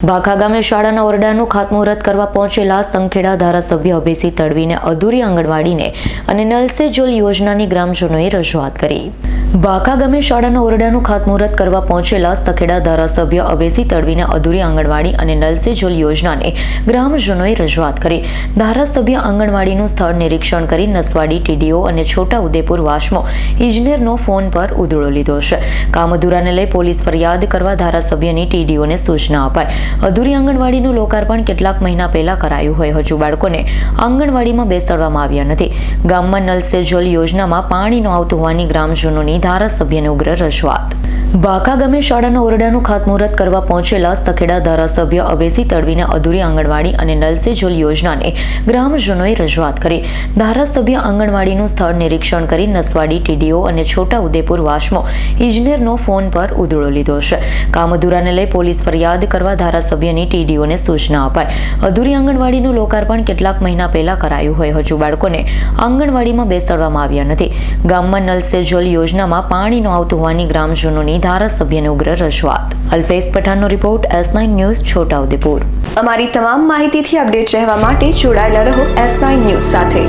ભાખા ગામે શાળાના ઓરડાનું ખાતમુહૂર્ત કરવા પહોંચેલા સંખેડા ધારાસભ્ય અભેસી તડવીને અધૂરી આંગણવાડીને અને નલ સે યોજનાની ગ્રામજનોએ રજૂઆત કરી. ભાખા ગામે શાળાના ઓરડાનું ખાતમુહૂર્ત કરવા પહોંચેલા સખેડા ધારાસભ્ય અભેસી તડવીને અધૂરી આંગણવાડી અને નલ જલ યોજનાને ગ્રામજનોએ રજૂઆત કરી. ધારાસભ્ય આંગણવાડીનું સ્થળ નિરીક્ષણ કરી નસવાડી, ટીડીઓ અને છોટા ઉદેપુર વાસમો ઇજનેરનો ફોન પર ઉધળો લીધો છે. કામ અધૂરાને લઈ પોલીસ ફરિયાદ કરવા ધારાસભ્યની ટીડીઓને સૂચના અપાઈ. અધૂરી આંગણવાડીનું લોકાર્પણ કેટલાક મહિના પહેલા કરાયું હોય. હજુ બાળકોને આંગણવાડીમાં બેસાડવામાં આવ્યા નથી. ગામમાં નલ જલ યોજનામાં પાણી ન આવતું હોવાની ગ્રામજનોની ધારાસભ્યને ઉગ્ર રજૂઆત ભાખા ગામે શાળાના ઓરડાનું ખાતમુહૂર્ત કરવા પહોંચેલા સખેડા ધારાસભ્ય અભેસી તડવીને અધૂરી આંગણવાડી અને નલ સે યોજનાને ગ્રામજનોએ રજૂઆત કરી. ધારાસભ્ય આંગણવાડીનું સ્થળ નિરીક્ષણ કરી નસવાડી, ટીડીઓ અને છોટા ઉદેપુર વાસમો ઇજનેરનો ફોન પર ઉધળો લીધો છે. કામ અધૂરાને લઈ પોલીસ ફરિયાદ કરવા ધારાસભ્યની ટીડીઓને સૂચના અપાઈ. અધૂરી આંગણવાડીનું લોકાર્પણ કેટલાક મહિના પહેલા કરાયું હોય. હજુ બાળકોને આંગણવાડીમાં બેસાડવામાં આવ્યા નથી. ગામમાં નલ સે જલ યોજનામાં પાણી ન આવતું હોવાની ગ્રામજનોની ધારાસભ્યને ઉગ્ર રજૂઆત. Alfez પઠાણનો report S nine news Chhotaudepur. અમારી તમામ માહિતીથી અપડેટ રહેવા માટે જોડાયેલા રહો એસ નાઇન ન્યૂઝ સાથે.